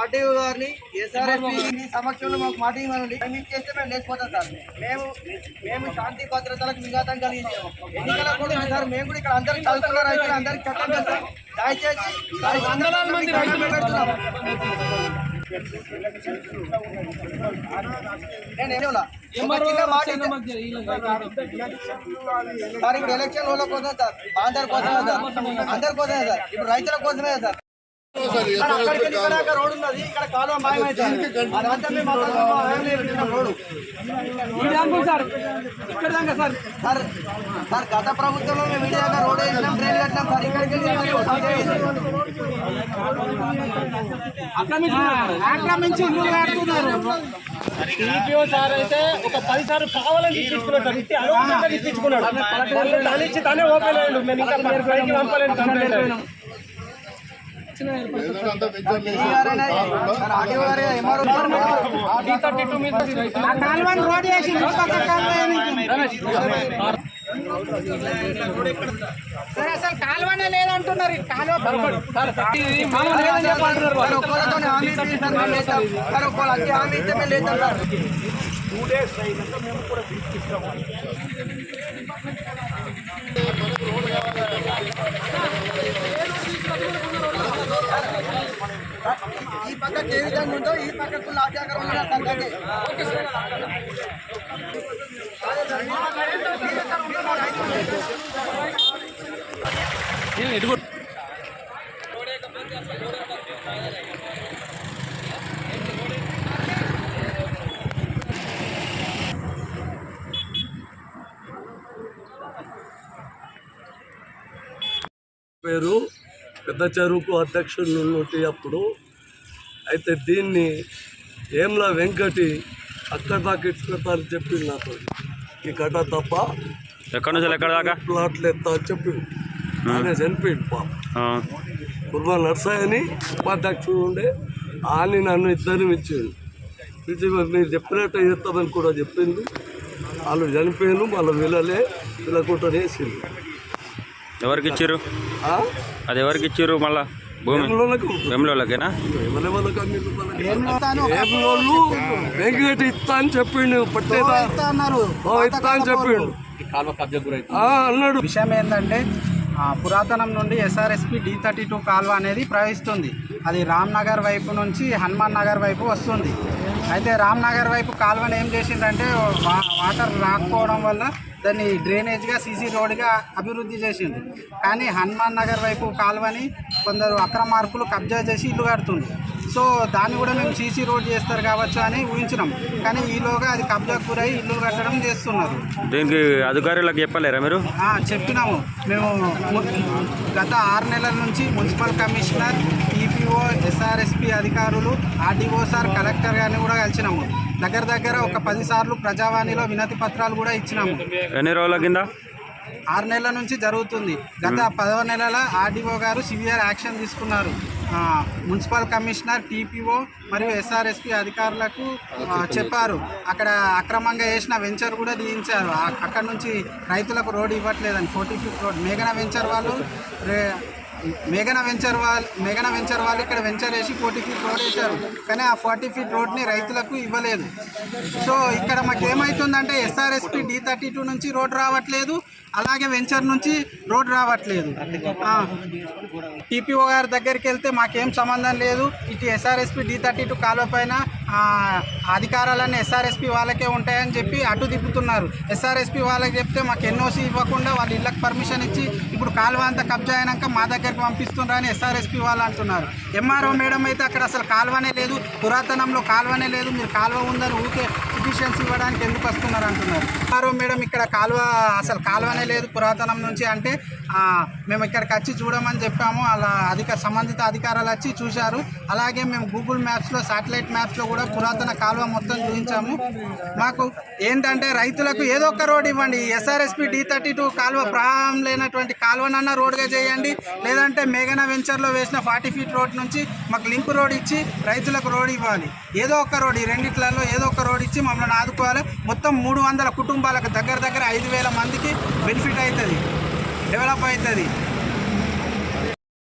RTO గారిని ఎస్ఆర్ఎస్పీని సమక్షంలో మాకు మాట ఇవ్వండి మేము చేస్తే మేము లేచిపోతాం సార్. మేము మేము శాంతి భద్రతలకు విఘాతం కలిగింది ఎన్నికల కూడా సార్. మేము కూడా ఇక్కడ అందరికి చదువుతున్నారు రైతులు అందరికి చట్టం దయచేసి అందరూ మంది రైతులు. పెడుతున్నాం సార్ ఇప్పుడు ఎలక్షన్ వాళ్ళ కోసం సార్. అందరి కోసమే సార్. అందరి కోసమే సార్. ఇప్పుడు రైతుల కోసమే సార్. ఇక్కడ రోడ్డు ఉన్నది. ఇక్కడ కాలువ అదంతా మేము సార్ ఇక్కడ దాకా సార్ సార్ సార్ గత ప్రభుత్వంలో మేము ఇంటి దాకా రోడ్డు వేసినాం ట్రైన్ కట్టినాం సార్ ఇక్కడికి. ఆక్రమించి ఇల్లు కడుతున్నారు. సార్ అయితే ఒక పది సార్లు కావాలని ఇప్పించుకున్నాడు సార్. అనవసరంగా ఇప్పించుకున్నాడు. మళ్ళీ తాను ఇచ్చి తానే ఓపెన్ అయ్యాడు. మేము ఇంకా పైకి ఎవరైనా సార్ టూ కాలువని కాలువ అసలు కాలువనే లేదంటున్నారు. కాలువ సార్ ఒక్కరితో హామీ సార్ మేము సార్. ఒక్కరు వచ్చి హామీ ఇస్తే మేము లేచాం సార్ ఉందో ఈ పక్కకు లాభ్యాకరం ఉందా సార్ పేరు పెద్ద చెరువుకు అధ్యక్షుడు ఉన్నట్టు అప్పుడు అయితే దీన్ని ఏంలా వెంకటి అక్కడ దాకా ఇచ్చుకుంటారని చెప్పింది నాతో. ఈ కట్ట తప్ప ఎక్కడి నుంచి ఎక్కడ దాకా? ప్లాట్లు ఎత్తా అని చెప్పింది ఆయన చనిపోయింది పాప. ఆ, కుర్బా నర్సయ్య అని ఉపాధ్యక్షుడు ఉండే అని నన్ను ఇద్దరిని ఇచ్చిండు పిలిచి మరి చెప్పినట్టు చేస్తామని కూడా చెప్పింది వాళ్ళు చనిపోయాను మళ్ళీ వీళ్ళలే వీళ్ళకుంటూ వేసింది ఎవరికి ఇచ్చిర్రు? ఆ? అది ఎవరికి ఇచ్చిర్రు మళ్ళా? ఇస్తా అని చెప్పిండు పట్టేదా? ఇస్తా అని చెప్పిండు. ఆ, అన్నాడు. విషయం ఏంటంటే ఆ, పురాతనం నుండి ఎస్ఆర్ఎస్పి డి థర్టీ టూ కాల్వ అనేది ప్రవహిస్తుంది. అది రామ్ నగర్ వైపు నుంచి హనుమాన్ నగర్ వైపు వస్తుంది. అయితే రామ్నగర్ వైపు కాల్వని ఏం చేసిందంటే వా- వాటర్ రాకపోవడం వల్ల దాన్ని డ్రైనేజ్గా సీసీ రోడ్గా అభివృద్ధి చేసింది కానీ హనుమాన్ నగర్ వైపు కాల్వని కొందరు అక్రమార్కులు కబ్జా చేసి ఇల్లు కడుతుంది సో దాన్ని కూడా మేము సీసీ రోడ్ చేస్తారు కావచ్చు అని ఊహించినాం. కానీ ఈలోగా అది కబ్జాకు గురై ఇల్లు కట్టడం చేస్తున్నారు. దీనికి అధికారులకు చెప్పలేరా మీరు? ఆ, చెప్పినాము. మేము గత ఆరు నెలల నుంచి మున్సిపల్ కమిషనర్ ఈపీఓ ఎస్ఆర్ఎస్పి అధికారులు ఆర్డీఓ సార్ కలెక్టర్ గారిని కూడా కలిసినాము. దగ్గర దగ్గర ఒక పది సార్లు ప్రజావాణిలో వినతి పత్రాలు కూడా ఇచ్చినాము. ఎన్ని రోజుల కింద? ఆరు నెలల నుంచి జరుగుతుంది. గత పదవ నెలల ఆర్డీఓ గారు సివియర్ యాక్షన్ తీసుకున్నారు. మున్సిపల్ కమిషనర్ టీపీఓ మరియు ఎస్ఆర్ఎస్పి అధికారులకు చెప్పారు. అక్కడ అక్రమంగా వేసిన వెంచర్ కూడా తీయించారు. ఆ- అక్కడ నుంచి రైతులకు రోడ్ ఇవ్వట్లేదని. Forty fifth road. మేఘన వెంచర్ వాళ్ళు మేఘన వెంచర్ వాళ్ళు మేఘన వెంచర్ వాళ్ళు ఇక్కడ వెంచర్ వేసి ఫార్టీ ఫీట్ రోడ్ వేశారు. కానీ ఆ ఫార్టీ ఫీట్ రోడ్ని రైతులకు ఇవ్వలేదు. సో ఇక్కడ మాకు ఏమవుతుందంటే ఎస్ఆర్ఎస్పి డి థర్టీ టూ నుంచి రోడ్ రావట్లేదు. అలాగే వెంచర్ నుంచి రోడ్ రావట్లేదు. టీపీఓ గారి దగ్గరికి వెళ్తే మాకేం సంబంధం లేదు. ఇటు ఎస్ఆర్ఎస్పి డి థర్టీ టూ కాలువ పైన అధికారాలన్నీ ఎస్ఆర్ఎస్పి వాళ్ళకే ఉంటాయని చెప్పి అటు తిప్పుతున్నారు. ఎస్ఆర్ఎస్పి వాళ్ళకి చెప్తే మాకు ఎన్ఓసి ఇవ్వకుండా వాళ్ళ ఇళ్ళకి పర్మిషన్ ఇచ్చి ఇప్పుడు కాలువ అంతా కబ్జా అయినాక మా దగ్గరికి పంపిస్తున్నారని ఎస్ఆర్ఎస్పి వాళ్ళు అంటున్నారు. ఎంఆర్ఓ మేడం అయితే అక్కడ అసలు కాలువనే లేదు పురాతనంలో కాలువనే లేదు మీరు కాలువ ఉందని ఊకే పిటిషన్స్ ఇవ్వడానికి ఎందుకు వస్తున్నారు అంటున్నారు. ఎంఆర్ఓ మేడం ఇక్కడ కాలువ అసలు కాలువనే లేదు పురాతనం నుంచి అంటే మేము ఇక్కడికి వచ్చి చూడమని చెప్పాము అలా అధిక సంబంధిత అధికారులు వచ్చి చూశారు. అలాగే మేము గూగుల్ మ్యాప్స్లో శాటిలైట్ మ్యాప్స్లో కూడా పురాతన కాలువ మొత్తం చూపించాము. మాకు ఏంటంటే రైతులకు ఏదో ఒక రోడ్ ఇవ్వండి. ఎస్ఆర్ఎస్పి డి థర్టీ టూ కాలువ ప్రవాహం లేనటువంటి కాలువనన్నా రోడ్గా చేయండి. లేదంటే మేఘన వెంచర్లో వేసిన ఫార్టీ ఫీట్ రోడ్ నుంచి మాకు లింక్ రోడ్ ఇచ్చి రైతులకు రోడ్ ఇవ్వాలి. ఏదో ఒక రోడ్ ఈ రెండిట్లలో ఏదో ఒక రోడ్ ఇచ్చి మమ్మల్ని ఆదుకోవాలి. మొత్తం మూడు వందల కుటుంబాలకు దగ్గర దగ్గర ఐదు వేల మందికి బెనిఫిట్ అవుతుంది. డెవలప్ అవుతుంది.